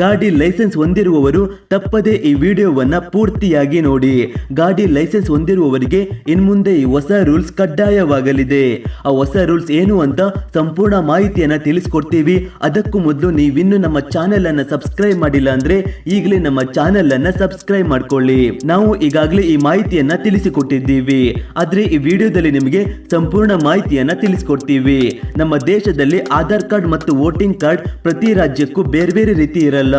ಗಾಡಿ ಲೈಸೆನ್ಸ್ ಹೊಂದಿರುವವರು ತಪ್ಪದೆ ಈ ವಿಡಿಯೋವನ್ನ ಪೂರ್ತಿಯಾಗಿ ನೋಡಿ. ಗಾಡಿ ಲೈಸೆನ್ಸ್ ಹೊಂದಿರುವವರಿಗೆ ಇನ್ಮುಂದೆ ಈ ಹೊಸ ರೂಲ್ಸ್ ಕಡ್ಡಾಯವಾಗಲಿದೆ. ಆ ಹೊಸ ರೂಲ್ಸ್ ಏನು ಅಂತ ಸಂಪೂರ್ಣ ಮಾಹಿತಿಯನ್ನ ತಿಳಿಸ್ಕೊಡ್ತೀವಿ. ಅದಕ್ಕೂ ಮೊದಲು ನೀವಿನ್ನು ನಮ್ಮ ಚಾನೆಲ್ ಅನ್ನ ಸಬ್ಸ್ಕ್ರೈಬ್ ಮಾಡಿಲ್ಲ ಅಂದ್ರೆ ಈಗಲೇ ನಮ್ಮ ಚಾನೆಲ್ ಅನ್ನ ಸಬ್ಸ್ಕ್ರೈಬ್ ಮಾಡ್ಕೊಳ್ಳಿ. ನಾವು ಈಗಾಗಲೇ ಈ ಮಾಹಿತಿಯನ್ನ ತಿಳಿಸಿಕೊಟ್ಟಿದ್ದೀವಿ. ಆದ್ರೆ ಈ ವಿಡಿಯೋದಲ್ಲಿ ನಿಮಗೆ ಸಂಪೂರ್ಣ ಮಾಹಿತಿಯನ್ನ ತಿಳಿಸ್ಕೊಡ್ತೀವಿ. ನಮ್ಮ ದೇಶದಲ್ಲಿ ಆಧಾರ್ ಕಾರ್ಡ್ ಮತ್ತು ವೋಟಿಂಗ್ ಕಾರ್ಡ್ ಪ್ರತಿ ರಾಜ್ಯಕ್ಕೂ ಬೇರೆ ಬೇರೆ ರೀತಿ ಇರಲ್ಲ.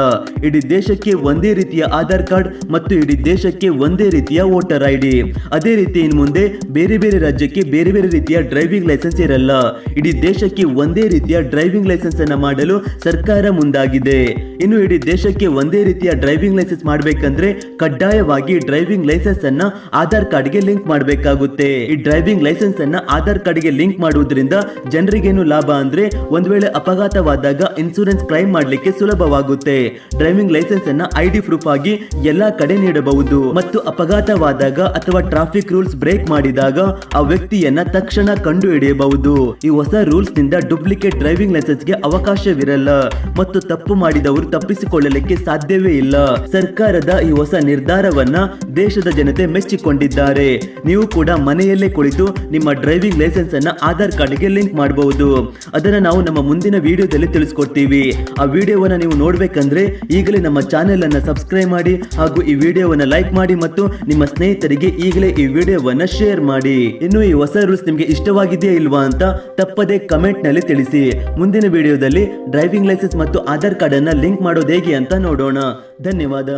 ಇಡೀ ದೇಶಕ್ಕೆ ಒಂದೇ ರೀತಿಯ ಆಧಾರ್ ಕಾರ್ಡ್ ಮತ್ತು ಇಡೀ ದೇಶಕ್ಕೆ ಒಂದೇ ರೀತಿಯ ವೋಟರ್ ಐ ಡಿ ಅದೇ ರೀತಿ ಇನ್ನು ಮುಂದೆ ಬೇರೆ ಬೇರೆ ರಾಜ್ಯಕ್ಕೆ ಬೇರೆ ಬೇರೆ ರೀತಿಯ ಡ್ರೈವಿಂಗ್ ಲೈಸೆನ್ಸ್ ಇರಲ್ಲ. ಇಡೀ ದೇಶಕ್ಕೆ ಒಂದೇ ರೀತಿಯ ಡ್ರೈವಿಂಗ್ ಲೈಸೆನ್ಸ್ ಅನ್ನ ಮಾಡಲು ಸರ್ಕಾರ ಮುಂದಾಗಿದೆ. ಇನ್ನು ಇಡೀ ದೇಶಕ್ಕೆ ಒಂದೇ ರೀತಿಯ ಡ್ರೈವಿಂಗ್ ಲೈಸೆನ್ಸ್ ಮಾಡಬೇಕಂದ್ರೆ ಕಡ್ಡಾಯವಾಗಿ ಡ್ರೈವಿಂಗ್ ಲೈಸೆನ್ಸ್ ಅನ್ನ ಆಧಾರ್ ಕಾರ್ಡ್ಗೆ ಲಿಂಕ್ ಮಾಡಬೇಕಾಗುತ್ತೆ. ಈ ಡ್ರೈವಿಂಗ್ ಲೈಸೆನ್ಸ್ ಅನ್ನ ಆಧಾರ್ ಕಾರ್ಡ್ಗೆ ಲಿಂಕ್ ಮಾಡುವುದರಿಂದ ಜನರಿಗೇನು ಲಾಭ ಅಂದ್ರೆ ಒಂದ್ ವೇಳೆ ಅಪಘಾತವಾದಾಗ ಇನ್ಸೂರೆನ್ಸ್ ಕ್ಲೈಮ್ ಮಾಡಲಿಕ್ಕೆ ಸುಲಭವಾಗುತ್ತೆ. ಡ್ರೈವಿಂಗ್ ಲೈಸೆನ್ಸ್ ಅನ್ನ ಐ ಡಿ ಪ್ರೂಫ್ ಆಗಿ ಎಲ್ಲಾ ಕಡೆ ನೀಡಬಹುದು. ಮತ್ತು ಅಪಘಾತವಾದಾಗ ಅಥವಾ ಟ್ರಾಫಿಕ್ ರೂಲ್ಸ್ ಬ್ರೇಕ್ ಮಾಡಿದಾಗ ಆ ವ್ಯಕ್ತಿಯನ್ನ ತಕ್ಷಣ ಕಂಡು ಹಿಡಿಯಬಹುದು ಈ ಹೊಸ ರೂಲ್ಸ್ನಿಂದ ಡೂಪ್ಲಿಕೇಟ್ ಡ್ರೈವಿಂಗ್ ಲೈಸೆನ್ಸ್ಗೆ ಅವಕಾಶವಿರಲ್ಲ. ಮತ್ತು ತಪ್ಪು ಮಾಡಿದವರು ತಪ್ಪಿಸಿಕೊಳ್ಳಲಿಕ್ಕೆ ಸಾಧ್ಯವೇ ಇಲ್ಲ. ಸರ್ಕಾರದ ಈ ಹೊಸ ನಿರ್ಧಾರವನ್ನ ದೇಶದ ಜನತೆ ಮೆಚ್ಚಿಕೊಂಡಿದ್ದಾರೆ. ನೀವು ಕೂಡ ಮನೆಯಲ್ಲೇ ಕುಳಿತು ನಿಮ್ಮ ಡ್ರೈವಿಂಗ್ ಲೈಸೆನ್ಸ್ ಅನ್ನ ಆಧಾರ್ ಕಾರ್ಡ್ಗೆ ಲಿಂಕ್ ಮಾಡಬಹುದು. ಅದನ್ನ ನಾವು ನಮ್ಮ ಮುಂದಿನ ವಿಡಿಯೋದಲ್ಲಿ ತಿಳಿಸ್ಕೊಡ್ತೀವಿ. ಆ ವಿಡಿಯೋವನ್ನ ನೀವು ನೋಡ್ಬೇಕಂದ್ರೆ ಈಗಲೇ ನಮ್ಮ ಚಾನೆಲ್ ಅನ್ನ ಸಬ್ಸ್ಕ್ರೈಬ್ ಮಾಡಿ ಹಾಗೂ ಈ ವಿಡಿಯೋವನ್ನ ಲೈಕ್ ಮಾಡಿ ಮತ್ತು ನಿಮ್ಮ ಸ್ನೇಹಿತರಿಗೆ ಈಗಲೇ ಈ ವಿಡಿಯೋವನ್ನ ಶೇರ್ ಮಾಡಿ. ಇನ್ನು ಈ ಹೊಸ ರೂಲ್ಸ್ ನಿಮಗೆ ಇಷ್ಟವಾಗಿದೆಯಾ ಇಲ್ವಾ ಅಂತ ತಪ್ಪದೆ ಕಮೆಂಟ್ನಲ್ಲಿ ತಿಳಿಸಿ. ಮುಂದಿನ ವಿಡಿಯೋದಲ್ಲಿ ಡ್ರೈವಿಂಗ್ ಲೈಸೆನ್ಸ್ ಮತ್ತು ಆಧಾರ್ ಕಾರ್ಡ್ ಅನ್ನ ಲಿಂಕ್ ಮಾಡೋದು ಹೇಗೆ ಅಂತ ನೋಡೋಣ. ಧನ್ಯವಾದ.